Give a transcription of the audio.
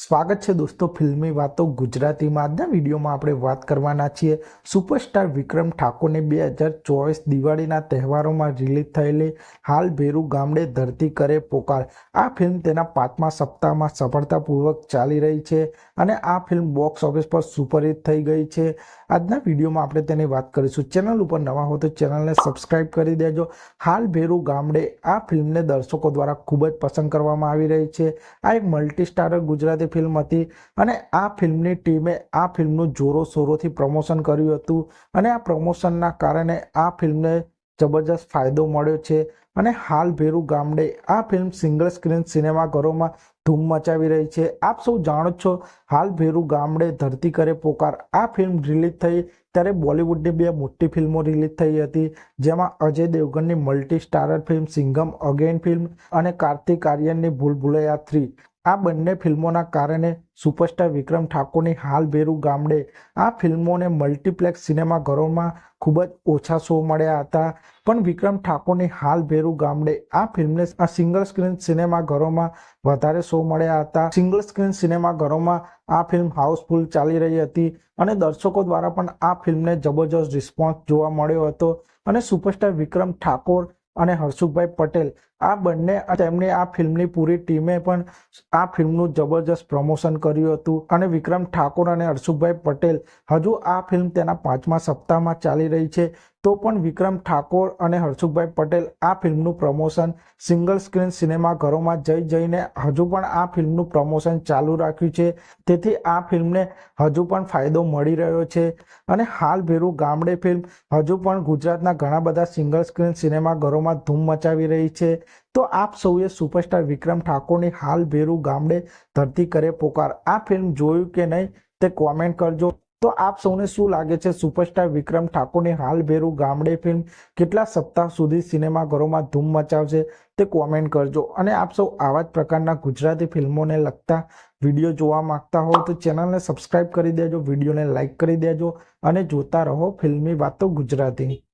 સ્વાગત છે દોસ્તો ફિલ્મી વાતો ગુજરાતીમાં. આજના વિડીયોમાં આપણે વાત કરવાના છીએ સુપરસ્ટાર વિક્રમ ઠાકોરને બે હજાર ચોવીસ દિવાળીના તહેવારોમાં રિલીઝ થયેલી હાલ ભેરુ ગામડે ધરતી કરે પોકાર. આ ફિલ્મ તેના પાંચમા સપ્તાહમાં સફળતાપૂર્વક ચાલી રહી છે અને આ ફિલ્મ બોક્સ ઓફિસ પર સુપરહિટ થઈ ગઈ છે. આજના વિડીયોમાં આપણે તેની વાત કરીશું. ચેનલ ઉપર નવા હો તો ચેનલને સબસ્ક્રાઇબ કરી દેજો. હાલ ભેરુ ગામડે આ ફિલ્મને દર્શકો દ્વારા ખૂબ જ પસંદ કરવામાં આવી રહી છે. આ એક મલ્ટી સ્ટારર ગુજરાતી ફિલ્મ હતી અને આ ફિલ્મની ટીમે આ ફિલ્મનું જોરો શોરોથી પ્રમોશન કર્યું હતું. અને આ પ્રમોશનના કારણે આ ફિલ્મને જબરજસ્ત ફાયદો મળ્યો છે. અને હાલ ભેરુ ગામડે આ ફિલ્મ સિંગલ સ્ક્રીન સિનેમાઘરોમાં ધૂમ મચાવી રહી છે. આપ સૌ જાણો છો, હાલ ભેરુ ગામડે ધરતી કરે પોકાર આ ફિલ્મ રિલીઝ થઈ ત્યારે બોલિવૂડની બે મોટી ફિલ્મો રિલીઝ થઈ હતી, જેમાં Ajay દેવગનની multi starrer film Singham again film અને કાર્તિક આર્યનની ભૂલ ભૂલૈયા થ્રી. આ બંને ફિલ્મોના કારણે સુપરસ્ટાર વિક્રમ ઠાકોરની હાલ ભેરુ ગામડે આ ફિલ્મોને મલ્ટીપ્લેક્સ સિનેમાઘરોમાં ખૂબ જ ઓછા શો મળ્યા હતા. પણ વિક્રમ ઠાકોરની હાલ ભેરુ ગામડે આ ફિલ્મને આ સિંગલ સ્ક્રીન સિનેમાઘરોમાં વધારે શો મળ્યા હતા. સિંગલ સ્ક્રીન સિનેમાઘરોમાં આ ફિલ્મ હાઉસફુલ ચાલી રહી હતી અને દર્શકો દ્વારા પણ આ ફિલ્મને જબરજસ્ત રિસ્પોન્સ જોવા મળ્યો હતો અને સુપરસ્ટાર વિક્રમ ઠાકોર અને હર્ષુભાઈ પટેલ. આ બંને તેમની આ ફિલ્મની પૂરી ટીમે પણ આ ફિલ્મનું જબરજસ્ત પ્રમોશન કર્યું હતું. અને વિક્રમ ઠાકોર અને હર્ષુભાઈ પટેલ હજુ આ ફિલ્મ તેના પાંચમા સપ્તાહમાં ચાલી રહી છે. તો પણ વિક્રમ ઠાકોર અને હર્ષુભાઈ પટેલ આ ફિલ્મનું પ્રમોશન સિંગલ સ્ક્રીન સિનેમાઘરોમાં જઈ જઈને હજુ પણ આ ફિલ્મનું પ્રમોશન ચાલુ રાખ્યું છે. તેથી આ ફિલ્મને હજુ પણ ફાયદો મળી રહ્યો છે. અને હાલ ભેરુ ગામડે ફિલ્મ હજુ પણ ગુજરાતના ઘણા બધા સિંગલ સ્ક્રીન સિનેમાઘરોમાં ધૂમ મચાવી રહી છે. તો આપ સૌએ સુપરસ્ટાર વિક્રમ ઠાકોરની હાલ ભેરુ ગામડે ધરતી કરે પોકાર આ ફિલ્મ જોયું કે નહીં તે કોમેન્ટ કરજો. તો આપ સૌને શું લાગે છે? સુપરસ્ટાર વિક્રમ ઠાકોરની હાલ ભેરુ ગામડે ફિલ્મ કેટલા સપ્તાહ સુધી સિનેમાઘરોમાં ધૂમ મચાવશે તે કોમેન્ટ કરજો. અને આપ સૌ આવા જ પ્રકારના ગુજરાતી ફિલ્મોને લગતા વીડિયો જોવા માંગતા હો તો ચેનલને સબસ્ક્રાઇબ કરી દેજો, વિડીયોને લાઇક કરી દેજો અને જોતા રહો ફિલ્મી વાતો ગુજરાતી.